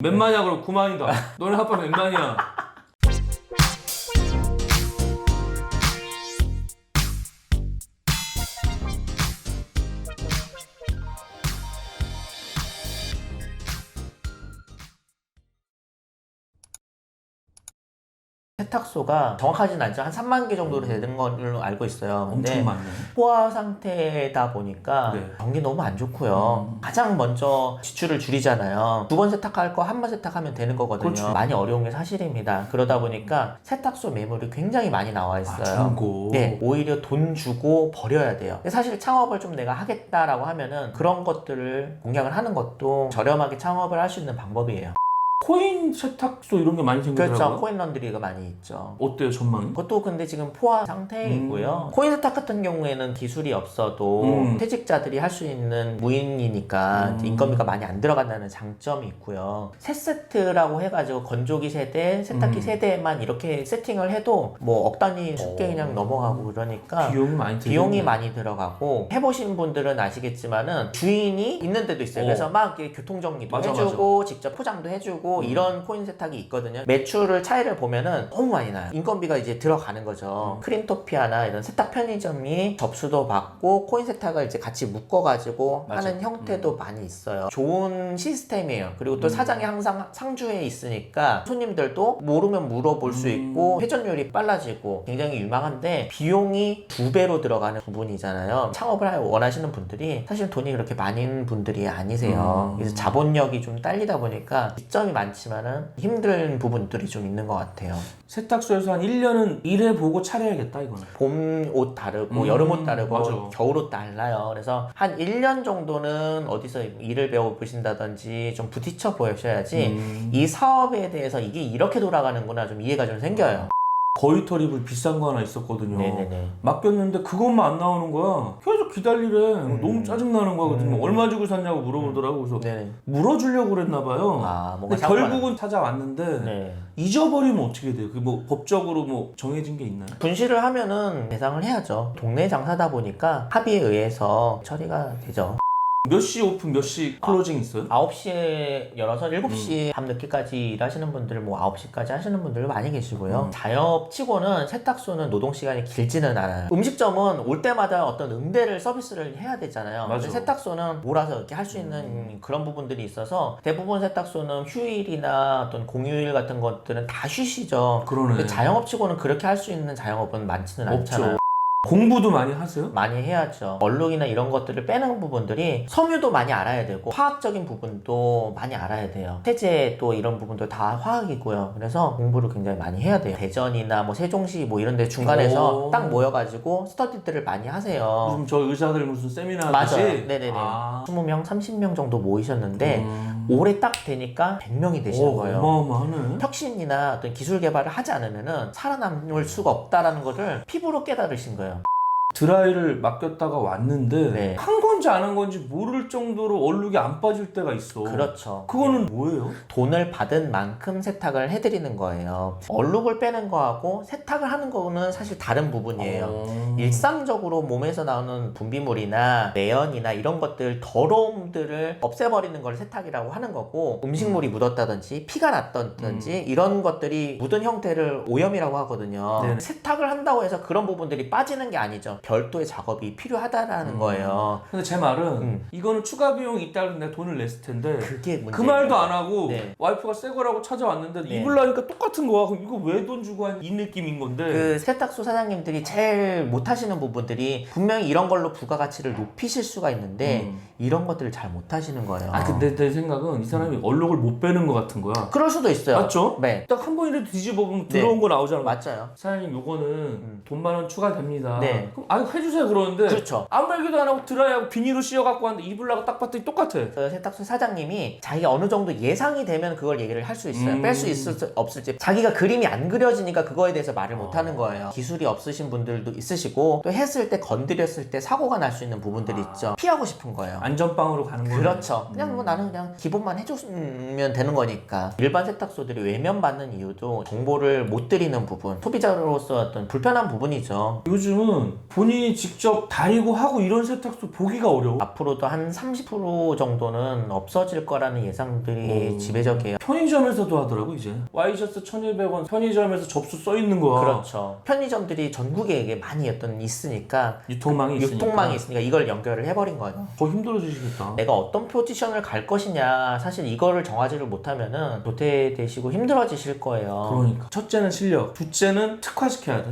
몇 만이야 그럼 9만이다. 너네 아빠 몇 만이야? 세탁소가 정확하진 않죠. 한 3만 개 정도로 되는 걸로 알고 있어요. 근데 엄청 많네. 포화 상태다 보니까 네. 경기 너무 안 좋고요. 음. 가장 먼저 지출을 줄이잖아요. 두 번 세탁할 거 한 번 세탁하면 되는 거거든요. 그렇죠. 많이 어려운 게 사실입니다. 그러다 보니까 세탁소 매물이 굉장히 많이 나와 아, 있어요. 중고. 네, 오히려 돈 주고 버려야 돼요. 사실 창업을 좀 내가 하겠다라고 하면은 그런 것들을 공략을 하는 것도 저렴하게 창업을 할 수 있는 방법이에요. 코인 세탁소 이런 게 많이 생기더라고요. 그렇죠. 코인 런드리가 많이 있죠. 어때요 전망이? 그것도 근데 지금 포화 상태이고요. 코인 세탁 같은 경우에는 기술이 없어도 음. 퇴직자들이 할 수 있는 무인이니까 음. 인건비가 많이 안 들어간다는 장점이 있고요. 세 세트라고 해가지고 건조기 세대, 세탁기 음. 세대만 이렇게 세팅을 해도 뭐 억 단위 쉽게 오. 그냥 넘어가고 그러니까 비용이 많이 들죠. 비용이 많이 들어가고 해보신 분들은 아시겠지만은 주인이 있는 데도 있어요. 어. 그래서 막 이렇게 교통 정리도 맞아, 해주고 직접 포장도 해주고 음. 이런 코인 세탁이 있거든요. 매출을 차이를 보면은 너무 많이 나요. 인건비가 이제 들어가는 거죠. 음. 크림토피아나 이런 세탁 편의점이 접수도 받고 코인 세탁을 이제 같이 묶어가지고 맞아. 하는 형태도 많이 있어요. 좋은 시스템이에요. 그리고 또 음. 사장이 항상 상주에 있으니까 손님들도 모르면 물어볼 수 음. 있고 회전율이 빨라지고 굉장히 유망한데 비용이 두 배로 들어가는 부분이잖아요. 창업을 하- 원하시는 분들이 사실 돈이 그렇게 많은 분들이 아니세요. 음. 그래서 자본력이 좀 딸리다 보니까 이점이 많지만은 힘든 부분들이 좀 있는 것 같아요. 세탁소에서 한 1년은 일해보고 차려야겠다 이거는. 봄 옷 다르고 음, 여름 옷 다르고 맞아. 겨울 옷 달라요. 그래서 한 1년 정도는 어디서 일을 배워 보신다든지 좀 부딪혀 보셔야지 음. 이 사업에 대해서 이게 이렇게 돌아가는구나 좀 이해가 좀 생겨요. 거위털 이불 비싼 거 하나 있었거든요. 네네네. 맡겼는데 그것만 안 나오는 거야. 계속 기다리래. 너무 짜증 나는 거야. 그래서 음. 얼마 주고 샀냐고 물어보더라고. 그래서 네네. 물어주려고 그랬나 봐요. 아 뭔가 근데 결국은 찾아왔는데 나- 네. 잊어버리면 어떻게 돼요? 그뭐 법적으로 뭐 정해진 게 있나요? 분실을 하면은 배상을 해야죠. 동네 장사다 보니까 합의에 의해서 처리가 되죠. 몇 시 오픈, 몇 시 클로징 있어요? 9시에 열어서 음. 7시 밤늦게까지 일하시는 분들 뭐 9시까지 하시는 분들 많이 계시고요. 음. 자영업 치고는 세탁소는 노동 시간이 길지는 않아요. 음식점은 올 때마다 어떤 응대를 서비스를 해야 되잖아요. 맞아. 근데 세탁소는 몰아서 이렇게 할 수 있는 음. 그런 부분들이 있어서 대부분 세탁소는 휴일이나 어떤 공휴일 같은 것들은 다 쉬시죠. 그러네. 근데 자영업 치고는 그렇게 할 수 있는 자영업은 많지는 않잖아요. 공부도 많이 하세요? 많이 해야죠. 얼룩이나 이런 것들을 빼는 부분들이 섬유도 많이 알아야 되고 화학적인 부분도 많이 알아야 돼요. 세제 또 이런 부분도 다 화학이고요. 그래서 공부를 굉장히 많이 해야 돼요. 대전이나 뭐 세종시 뭐 이런 데 중간에서 오. 딱 모여가지고 스터디들을 많이 하세요. 무슨 저 의사들 무슨 세미나 맞아요. 하듯이? 네네네. 아. 20명, 30명 정도 모이셨는데 음. 올해 딱 되니까 100명이 되시는 오, 거예요. 어마어마하네. 혁신이나 어떤 기술 개발을 하지 않으면은 살아남을 수가 없다라는 거를 피부로 깨달으신 거예요. 드라이를 맡겼다가 왔는데 네. 한 건지 안 한 건지 모를 정도로 얼룩이 안 빠질 때가 있어. 그렇죠. 그거는 뭐예요? 돈을 받은 만큼 세탁을 해드리는 거예요. 얼룩을 빼는 거하고 세탁을 하는 거는 사실 다른 부분이에요. 어. 일상적으로 몸에서 나오는 분비물이나 매연이나 이런 것들 더러움들을 없애버리는 걸 세탁이라고 하는 거고 음식물이 묻었다든지 피가 났다든지 이런 것들이 묻은 형태를 오염이라고 하거든요. 네네. 세탁을 한다고 해서 그런 부분들이 빠지는 게 아니죠. 별도의 작업이 필요하다라는 음. 거예요. 근데 제 말은 음. 이거는 추가 비용이 있다고 내가 돈을 냈을 텐데 그게 문제. 그 말도 안 하고 네. 와이프가 새 거라고 찾아왔는데 네. 입으려니까 똑같은 거야. 그럼 이거 왜 돈 주고 한 이 느낌인 건데. 그 세탁소 사장님들이 제일 못 하시는 부분들이 분명히 이런 걸로 부가가치를 높이실 수가 있는데 음. 이런 것들을 잘 못하시는 거예요. 아 근데 내 생각은 이 사람이 얼룩을 못 빼는 것 같은 거야. 그럴 수도 있어요. 맞죠? 네, 딱 한 번이라도 뒤집어 보면 들어온 거 나오잖아. 맞아요. 사장님 요거는 돈 만 원 추가됩니다. 네. 그럼 아 해주세요 그러는데 그렇죠. 아무 말기도 안 하고 드라이하고 비닐로 씌워갖고 왔는데 입으려고 딱 봤더니 똑같아. 그 세탁소 사장님이 자기가 어느 정도 예상이 되면 그걸 얘기를 할 수 있어요. 음. 뺄 수 있을지 없을지. 자기가 그림이 안 그려지니까 그거에 대해서 말을 못 어. 하는 거예요. 기술이 없으신 분들도 있으시고 또 했을 때 건드렸을 때 사고가 날 수 있는 부분들이 아. 있죠. 피하고 싶은 거예요. 안전빵으로 가는 거예요. 그렇죠. 그냥 뭐 나는 그냥 기본만 해줬으면 되는 거니까. 일반 세탁소들이 외면받는 이유도 정보를 못 드리는 부분, 소비자로서 어떤 불편한 부분이죠. 요즘은 본인이 직접 다리고 하고 이런 세탁소 보기가 어려워. 앞으로도 한 30% 정도는 없어질 거라는 예상들이 오. 지배적이에요. 편의점에서도 하더라고 이제. 와이셔츠 1,200원 편의점에서 접수 써 있는 거야. 그렇죠. 편의점들이 전국에 이게 많이 어떤 있으니까 유통망이 있으니까. 유통망이 있으니까 이걸 연결을 해버린 거예요. 더 힘들어지시겠다. 내가 어떤 포지션을 갈 것이냐 사실 이거를 정하지를 못하면은 도태되시고 힘들어지실 거예요. 그러니까 첫째는 실력, 둘째는 특화시켜야 돼.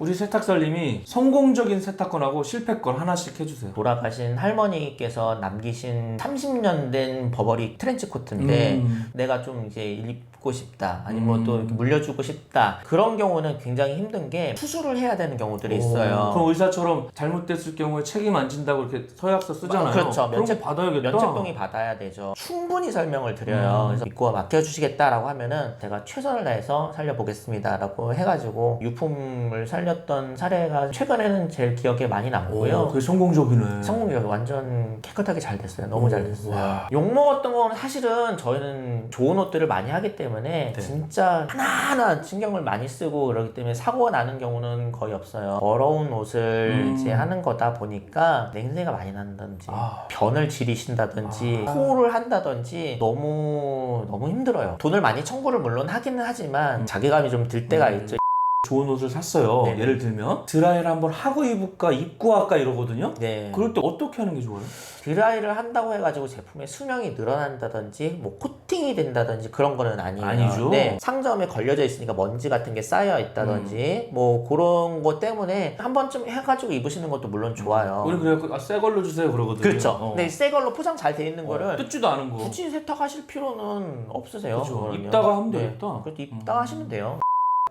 우리 세탁설님이 성공적인 세탁건하고 실패건 하나씩 해주세요. 돌아가신 할머니께서 남기신 30년 된 버버리 트렌치 코트인데 음. 내가 좀 이제 입고 싶다 아니면 음. 또 이렇게 물려주고 싶다 그런 경우는 굉장히 힘든 게 수술을 해야 되는 경우들이 있어요. 그럼 의사처럼 잘못됐을 경우에 책임 안 진다고 이렇게 서약서 쓰잖아요. 그렇죠. 그런 면책- 거 받아야겠다. 면책동의 받아야 되죠. 충분히 설명을 드려요. 음. 그래서 믿고 맡겨주시겠다라고 하면은 제가 최선을 다해서 살려보겠습니다라고 해가지고 유품을 살 렸던 사례가 최근에는 제일 기억에 많이 오, 남고요. 그게 성공적이네. 성공적이 완전 깨끗하게 잘 됐어요. 너무 오, 잘 됐어요. 와. 욕 먹었던 건 사실은 저희는 좋은 옷들을 많이 하기 때문에 네. 진짜 하나하나 신경을 많이 쓰고 그러기 때문에 사고가 나는 경우는 거의 없어요. 더러운 옷을 음. 이제 하는 거다 보니까 냄새가 많이 난다든지 아. 변을 지리신다든지 아. 토를 한다든지 너무 너무 힘들어요. 돈을 많이 청구를 물론 하기는 하지만 자괴감이 좀 들 때가 음. 있죠. 좋은 옷을 샀어요. 네네. 예를 들면 드라이를 한번 하고 입을까 입고 할까 이러거든요. 네. 그럴 때 어떻게 하는 게 좋아요? 드라이를 한다고 해가지고 제품의 수명이 늘어난다든지 뭐 코팅이 된다든지 그런 거는 아니에요. 아니죠. 네, 상점에 걸려져 있으니까 먼지 같은 게 쌓여 있다든지 음. 뭐 그런 것 때문에 한 번쯤 해가지고 입으시는 것도 물론 좋아요. 우리 그래갖고 아, 새 걸로 주세요 그러거든요. 그렇죠. 어. 근데 새 걸로 포장 잘 돼 있는 거를 어, 뜯지도 않은 거. 굳이 세탁하실 필요는 없으세요. 그죠. 그거는요. 입다가 하면 네. 되겠다. 그렇죠. 입다가 하시면 돼요.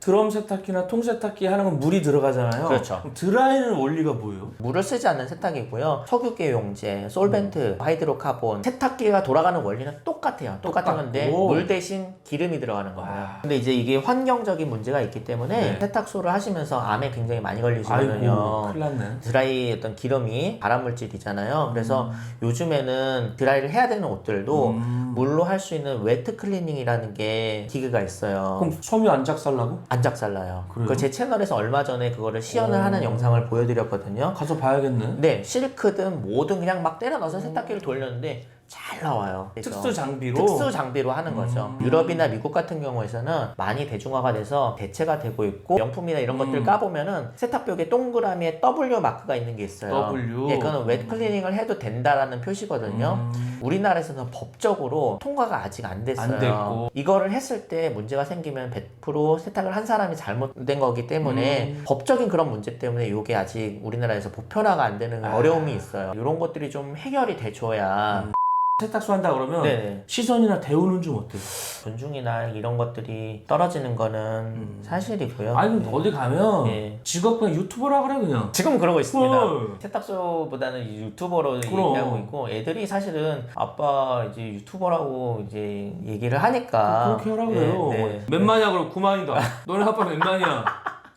드럼 세탁기나 통 세탁기 하는 건 물이 들어가잖아요. 그렇죠. 그럼 드라이는 원리가 뭐예요? 물을 쓰지 않는 세탁이고요. 석유계 용제, 음. 솔벤트, 하이드로카본 세탁기가 돌아가는 원리는 똑같아요. 똑같은 똑같고. 건데 물 대신 기름이 들어가는 거예요. 와. 근데 이제 이게 환경적인 문제가 있기 때문에 네. 세탁소를 하시면서 암에 굉장히 많이 아이고 걸리시거든요. 큰일 났네. 드라이 어떤 기름이 발암 물질이잖아요. 그래서 음. 요즘에는 드라이를 해야 되는 옷들도 음. 물로 할 수 있는 웨트 클리닝이라는 게 기계가 있어요. 그럼 섬유 안 작살나고? 안 작살나요. 그래요? 그 제 채널에서 얼마 전에 그거를 시연을 오. 하는 영상을 보여드렸거든요. 가서 봐야겠네. 네, 실크든 뭐든 그냥 막 때려 넣어서 세탁기를 돌렸는데 잘 나와요. 그래서 특수 장비로. 특수 장비로 하는 거죠. 음. 유럽이나 미국 같은 경우에서는 많이 대중화가 돼서 대체가 되고 있고 명품이나 이런 음. 것들 까보면은 세탁벽에 동그라미에 W 마크가 있는 게 있어요. W. 예, 그거는 웨트 클리닝을 해도 된다라는 표시거든요. 음. 우리나라에서는 법적으로 통과가 아직 안 됐어요. 안 됐고. 이거를 했을 때 문제가 생기면 100% 세탁을 한 사람이 잘못된 거기 때문에 음. 법적인 그런 문제 때문에 이게 아직 우리나라에서 보편화가 안 되는 아. 어려움이 있어요. 이런 것들이 좀 해결이 돼줘야 음. 세탁소 한다 그러면 네네. 시선이나 대우는 좀 어때요? 존중이나 이런 것들이 떨어지는 거는 음. 사실이고요. 아니 근데 어디 가면 예. 직업 그냥 유튜버라 그래 그냥. 지금 그러고 있습니다. 헐. 세탁소보다는 이 유튜버로 그럼. 얘기하고 있고 애들이 사실은 아빠 이제 유튜버라고 이제 얘기를 하니까 그렇게 하라 그래요. 네, 네. 몇 만이야 그럼 9만이다. 너네 아빠 몇 만이야?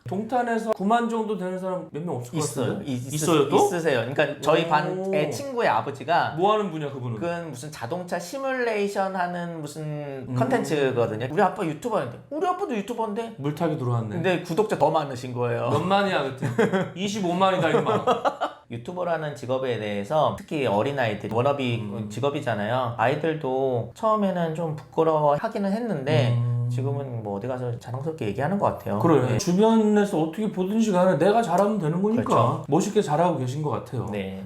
동탄에서 9만 정도 되는 사람 몇 명 없을 것 있어요. 같은데. 있, 있어요 또? 있으세요. 그러니까 저희 오. 반의 친구의 아버지가 뭐 하는 분이야 그분은? 그 무슨 자동차 시뮬레이션 하는 무슨 음. 컨텐츠거든요. 우리 아빠 유튜버인데 우리 아빠도 유튜버인데 물타기 들어왔네. 근데 구독자 더 많으신 거예요. 몇 만이야 그때? 25만이다 임마. 유튜버라는 직업에 대해서 특히 어린아이들 워너비 음. 직업이잖아요. 아이들도 처음에는 좀 부끄러워하기는 했는데 음. 지금은 뭐 어디 가서 자랑스럽게 얘기하는 것 같아요. 그래 네. 주변에서 어떻게 보든지 간에 내가 잘하면 되는 거니까 그렇죠. 멋있게 잘하고 계신 것 같아요. 네.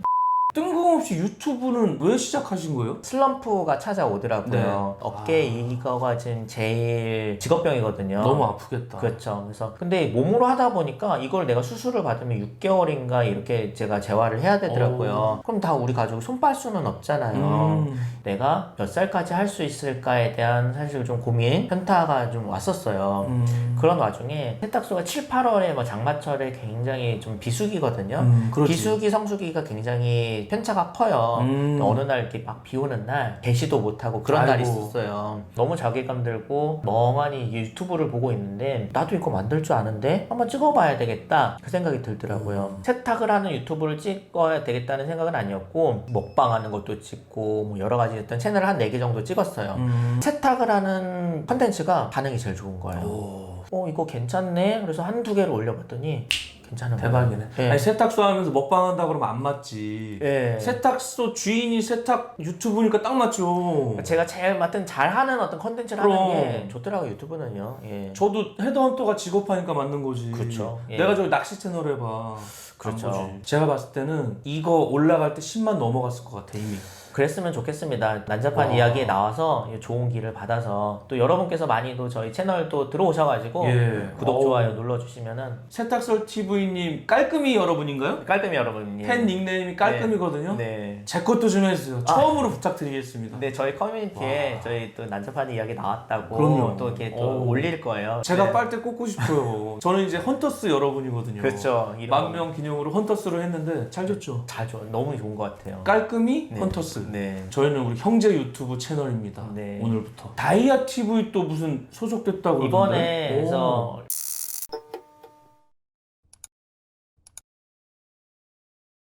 뜬금없이 유튜브는 왜 시작하신 거예요? 슬럼프가 찾아오더라고요. 네. 어깨 아. 이거가 지금 제일 직업병이거든요. 너무 아프겠다. 그렇죠. 그래서 근데 몸으로 하다 보니까 이걸 내가 수술을 받으면 6개월인가 이렇게 제가 재활을 해야 되더라고요. 그럼 다 우리 가족 손빨 수는 없잖아요. 음. 내가 몇 살까지 할 수 있을까에 대한 사실 좀 고민, 현타가 좀 왔었어요. 음. 그런 와중에 세탁소가 7, 8월에 뭐 장마철에 굉장히 좀 비수기거든요. 음. 비수기, 성수기가 굉장히 편차가 커요. 음. 어느 날 이렇게 막 비 오는 날 개시도 못하고 그런 날이 아이고. 있었어요. 너무 자괴감 들고 멍하니 유튜브를 보고 있는데 나도 이거 만들 줄 아는데 한번 찍어봐야 되겠다 그 생각이 들더라고요. 음. 세탁을 하는 유튜브를 찍어야 되겠다는 생각은 아니었고 먹방하는 것도 찍고 뭐 여러 가지 어떤 채널을 한 4개 정도 찍었어요. 음. 세탁을 하는 컨텐츠가 반응이 제일 좋은 거예요. 오. 어 이거 괜찮네. 그래서 한두 개를 올려봤더니 괜찮은 대박이네. 예. 아니 세탁소 하면서 먹방 한다 그러면 안 맞지. 예. 세탁소 주인이 세탁 유튜브니까 딱 맞죠. 제가 제일 맡은 잘하는 어떤 컨텐츠를. 하는 게 좋더라고요 유튜브는요. 예. 저도 헤드헌터가 직업하니까 맞는 거지. 그쵸. 예. 내가 저기 낚시 채널 해봐. 그렇죠. 보지. 제가 봤을 때는 이거 올라갈 때 10만 넘어갔을 것 같아 이미. 그랬으면 좋겠습니다. 난잡한 와. 이야기에 나와서 좋은 길을 받아서 또 여러분께서 많이도 저희 채널 또 들어오셔가지고 예. 구독 어우. 좋아요 눌러주시면은 세탁설 TV님 깔끔이 여러분인가요? 깔끔히 여러분이 팬 닉네임이 깔끔이거든요. 네. 제 것도 좀 해주세요. 처음으로 부탁드리겠습니다. 근데 저희 커뮤니티에 저희 또 난잡한 이야기 나왔다고 그럼요. 또 이렇게 또 어우. 올릴 거예요. 제가 네. 빨대 꽂고 싶어요. 저는 이제 헌터스 여러분이거든요. 그렇죠. 이런 만 명 기념으로 헌터스로 했는데 잘. 잘 좋아. 너무 좋은 것 같아요. 깔끔이 네. 헌터 스. 네. 저희는 우리 형제 유튜브 채널입니다. 네. 오늘부터 다이아 TV 또 무슨 소속됐다고 이번에 그러던데? 해서 오.